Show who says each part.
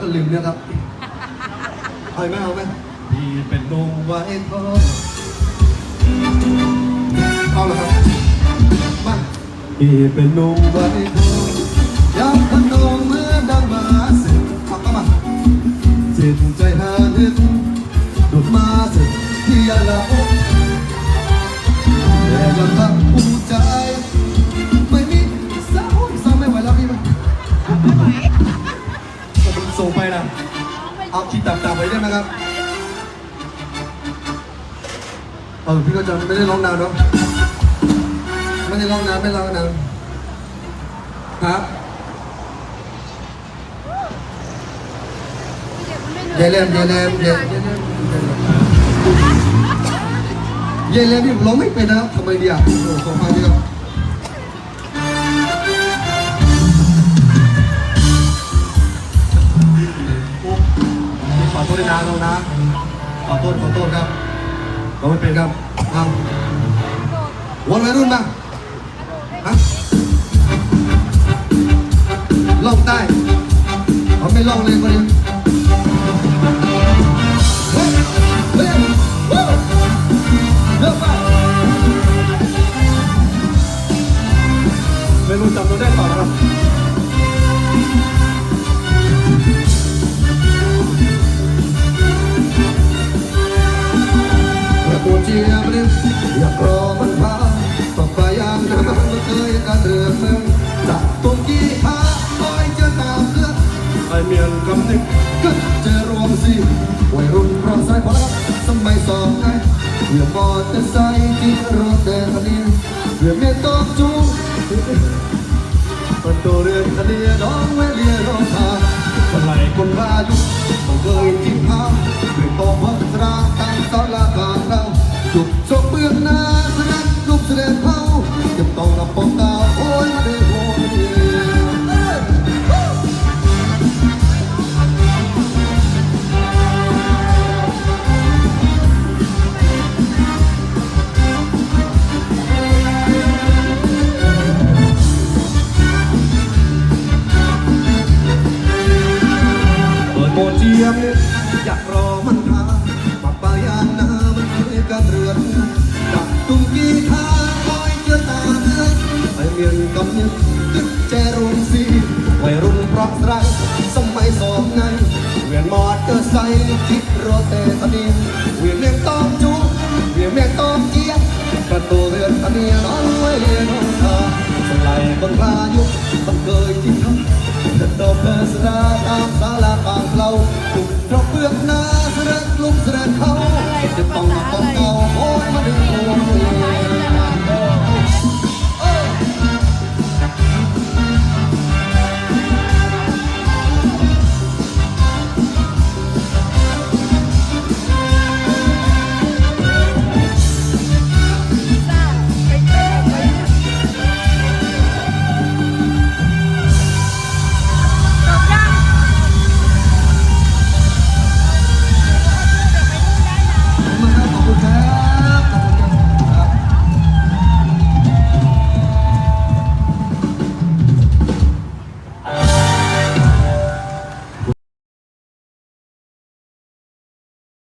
Speaker 1: แล้วก็ลืมเนี่ยครับเอาไหมเอาไหมพี่เป็นนมไว้ทองเอาละครับมาพี่เป็นนมไว้ทองยามพันนมเมื่อดังมาสิเอาเข้ามาจิตใจหานึกดูดมาสิที่ยาละอกแต่ยังพัก เอาคิดต่ำๆไปได้ไหมครับ เออพี่ก็จะไม่ได้ร้องนานเนาะไม่ได้ร้องนานไม่ร้องนานครับเยเลมเยายเลมเยายเลมเยายเลมนี่ผมร้องไม่เป็นนะครับทำไมดีอะโอ้โหขอฟังดีครับ อโทษด้วยนะน้องนะขอโทษขอโทษครับเราไม่เป็นครับเอาวนวัยรุ่นมาฮะล่องใต้เขาไม่ล่องเลยคนนี้ มันเคยกันเรือเมืองจากตรงกี้พาคอยเจอตามเรือไอเมียนกำนึกก็เจอรวมสิวัยรุ่นพร้อมสายพอแล้วสมัยสอ รุ่นเพราะไรสมัยสอบนั้นเวียนมอเตอร์ไซค์คิดรเต่ตอนนี้เวียนเมียงต้องจูเวียนเมียงต้องเจียบประตูเรือนตะเนียน้องไว้เรียนน้องทาสลายคนพายุต้องเคยที่